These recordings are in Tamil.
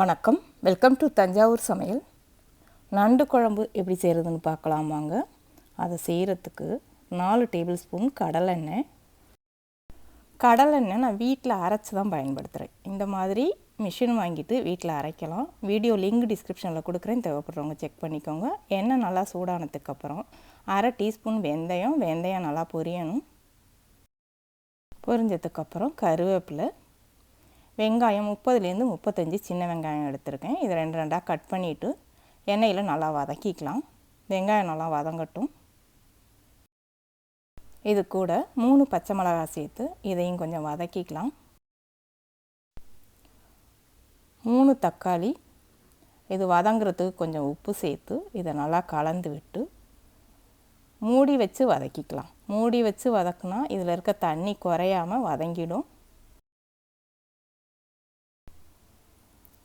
வணக்கம். வெல்கம் டு தஞ்சாவூர் சமையல். நண்டு குழம்பு எப்படி செய்கிறதுன்னு பார்க்கலாம் வாங்க. அதை செய்கிறதுக்கு நாலு டேபிள் ஸ்பூன் கடலெண்ணெய் கடலெண்ணெய் நான் வீட்டில் அரைச்சி தான் பயன்படுத்துகிறேன் இந்த மாதிரி மிஷின் வாங்கிட்டு வீட்டில் அரைக்கலாம். வீடியோ லிங்க் டிஸ்கிரிப்ஷனில் கொடுக்குறேன். தேவைப்படுறவங்க செக் பண்ணிக்கோங்க. எண்ணெய் நல்லா சூடானதுக்கப்புறம் அரை டீஸ்பூன் வெந்தயம். வெந்தயம் நல்லா பொரியணும். பொரிஞ்சதுக்கப்புறம் கருவேப்பிலை வெங்காயம் முப்பதுலேருந்து முப்பத்தஞ்சு சின்ன வெங்காயம் எடுத்திருக்கேன். இதை ரெண்டு ரெண்டாக கட் பண்ணிவிட்டு எண்ணெயில் நல்லா வதக்கிக்கலாம். வெங்காயம் நல்லா வதங்கட்டும். இது கூட மூணு பச்சை மிளகாய் சேர்த்து இதையும் கொஞ்சம் வதக்கிக்கலாம். மூணு தக்காளி இது வதங்குறதுக்கு கொஞ்சம் உப்பு சேர்த்து இதை நல்லா கலந்து விட்டு மூடி வச்சு வதக்கிக்கலாம். மூடி வச்சு வதக்குனா இதில் இருக்க தண்ணி குறையாமல் வதங்கிடும்.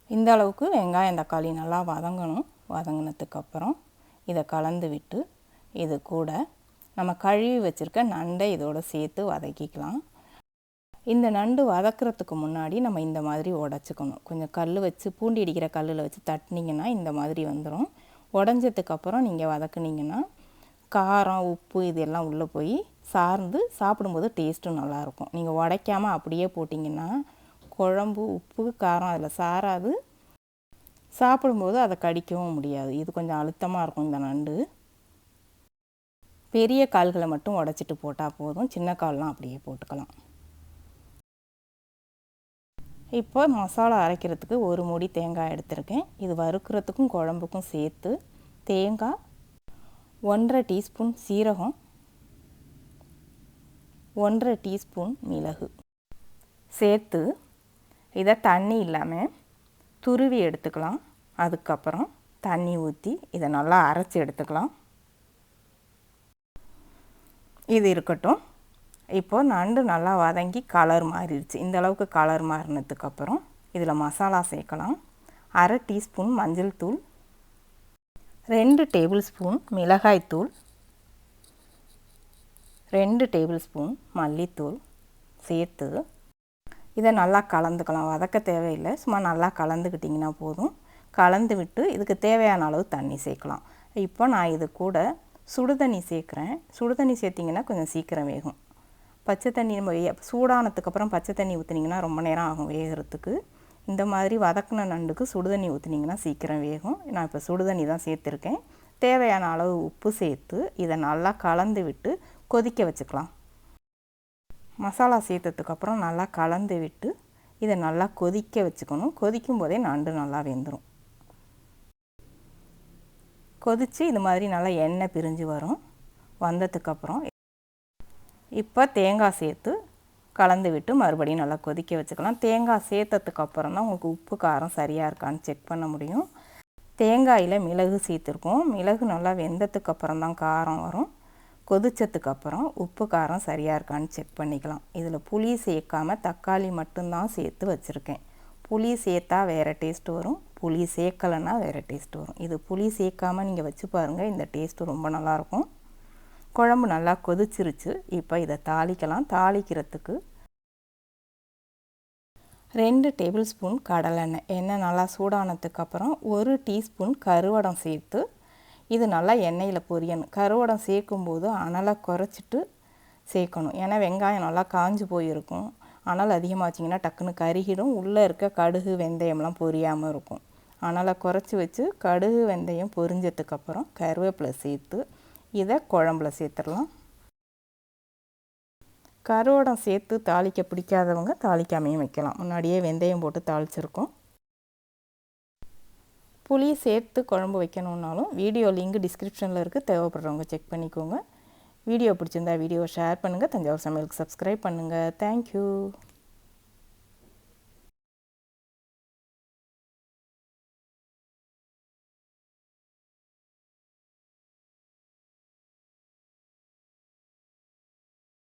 இந்த அளவுக்கு வெங்காயம் தக்காளி நல்லா வதங்கணும். வதங்கினதுக்கப்புறம் இதை கலந்து விட்டு இது கூட நம்ம கழுவி வச்சுருக்க நண்டை இதோட சேர்த்து வதக்கிக்கலாம். இந்த நண்டு வதக்கிறதுக்கு முன்னாடி நம்ம இந்த மாதிரி உடச்சிக்கணும். கொஞ்சம் கல் வச்சு பூண்டி அடிக்கிற கல்லில் வச்சு தட்டினீங்கன்னா இந்த மாதிரி வந்துடும் உடஞ்சதுக்கப்புறம் நீங்கள் வதக்குனீங்கன்னா காரம் உப்பு இதெல்லாம் உள்ளே போய் சார்ந்து சாப்பிடும்போது டேஸ்ட்டும் நல்லாயிருக்கும் நீங்கள் உடைக்காமல் அப்படியே போட்டிங்கன்னா குழம்பு உப்பு காரம் அதில் சாராது சாப்பிடும்போது அதை கடிக்கவும் முடியாது. இது கொஞ்சம் அழுத்தமாக இருக்கும் இந்த நண்டு. பெரிய கால்களை மட்டும் உடச்சிட்டு போட்டால் போதும். சின்ன கால்லாம் அப்படியே போட்டுக்கலாம். இப்போ மசாலா அரைக்கிறதுக்கு ஒரு மூடி தேங்காய் எடுத்திருக்கேன். இது வறுக்கிறதுக்கும் குழம்புக்கும் சேர்த்து தேங்காய் ஒன்றரை டீஸ்பூன் சீரகம் ஒன்றரை டீஸ்பூன் மிளகு சேர்த்து இதை தண்ணி இல்லாமல் துருவி எடுத்துக்கலாம். அதுக்கப்புறம் தண்ணி ஊற்றி இதை நல்லா அரைச்சி எடுத்துக்கலாம். இது இருக்கட்டும். இப்போ நண்டு நல்லா வதங்கி கலர் மாறிடுச்சு. இந்தளவுக்கு கலர் மாறினதுக்கப்புறம் இதில் மசாலா சேர்க்கலாம். அரை டீஸ்பூன் மஞ்சள் தூள். ரெண்டு டேபிள் ஸ்பூன் மிளகாய் தூள். ரெண்டு டேபிள் ஸ்பூன் மல்லித்தூள். சேர்த்து இதை நல்லா கலந்துக்கலாம். வதக்க தேவையில்லை. சும்மா நல்லா கலந்துக்கிட்டிங்கன்னா போதும். கலந்து விட்டு இதுக்கு தேவையான அளவு தண்ணி சேர்க்கலாம். இப்போ நான் இது கூட சுடு தண்ணி சேர்க்குறேன். சுடு தண்ணி சேர்த்திங்கன்னா கொஞ்சம் சீக்கிரம் வேகும். பச்சை தண்ணி நம்ம சூடானதுக்கப்புறம் பச்சை தண்ணி ஊற்றுனீங்கன்னா ரொம்ப நேரம் ஆகும் வேகிறதுக்கு. இந்த மாதிரி வதக்கின நண்டுக்கு சுடு தண்ணி ஊற்றுனீங்கன்னா சீக்கிரம் வேகும். நான் இப்போ சுடு தண்ணி தான் சேர்த்துருக்கேன். தேவையான அளவு உப்பு சேர்த்து இதை நல்லா கலந்து விட்டு கொதிக்க வச்சுக்கலாம். மசாலா சேர்த்ததுக்கப்புறம் நல்லா கலந்து விட்டு இதை நல்லா கொதிக்க வச்சுக்கணும். கொதிக்கும் போதே நண்டு நல்லா வெந்துடும் கொதித்து இது மாதிரி நல்லா எண்ணெய் பிரிஞ்சு வரும். வந்ததுக்கப்புறம் இப்போ தேங்காய் சேர்த்து கலந்து விட்டு மறுபடியும் நல்லா கொதிக்க வச்சுக்கலாம். தேங்காய் சேர்த்ததுக்கப்புறம் தான் உங்களுக்கு உப்பு காரம் சரியாக இருக்கான்னு செக் பண்ண முடியும். தேங்காயில் மிளகு சேர்த்துருக்கோம். மிளகு நல்லா வெந்ததுக்கப்புறம் தான் காரம் வரும். கொதிச்சதுக்கப்புறம் உப்பு காரம் சரியாக இருக்கான்னு செக் பண்ணிக்கலாம். இதில் புளி சேர்க்காமல் தக்காளி மட்டும்தான் சேர்த்து வச்சுருக்கேன். புளி சேர்த்தா வேறு டேஸ்ட் வரும். புளி சேர்க்கலைன்னா வேறு டேஸ்ட் வரும். இது புளி சேர்க்காமல் நீங்கள் வச்சு பாருங்கள் இந்த டேஸ்ட்டு ரொம்ப நல்லாயிருக்கும். குழம்பு நல்லா கொதிச்சிருச்சு. இப்போ இதை தாளிக்கலாம். தாளிக்கிறதுக்கு ரெண்டு டேபிள் ஸ்பூன் கடலெண்ணெய். எண்ணெய் நல்லா சூடானதுக்கப்புறம் ஒரு டீஸ்பூன் கருவடம் சேர்த்து இது நல்லா எண்ணெயில் பொரியணும். கருவடம் சேர்க்கும்போது அனலை குறைச்சிட்டு சேர்க்கணும். ஏன்னா வெங்காயம் நல்லா காஞ்சு போயிருக்கும். அனல் அதிகமாச்சிங்கன்னா டக்குன்னு கருகிடும். உள்ளே இருக்க கடுகு வெந்தயம்லாம் பொரியாமல் இருக்கும். அனலை குறைச்சி வச்சு கடுகு வெந்தயம் பொரிஞ்சதுக்கப்புறம் கருவேப்பிலை சேர்த்து இதை குழம்புல சேர்த்துடலாம். கருவடம் சேர்த்து தாளிக்க பிடிக்காதவங்க தாளிக்காமையும் வைக்கலாம். முன்னாடியே வெந்தயம் போட்டு தாளிச்சிருக்கோம். புளி சேர்த்து குழம்பு வைக்கணுன்னாலும் வீடியோ லிங்க் டிஸ்கிரிப்ஷனில் இருக்குது தேவைப்படுறவங்க செக் பண்ணிக்கோங்க. வீடியோ பிடிச்சிருந்தா வீடியோ ஷேர் பண்ணுங்கள் தஞ்சாவூர் சமையலுக்கு சப்ஸ்கிரைப் பண்ணுங்கள் தேங்க்யூ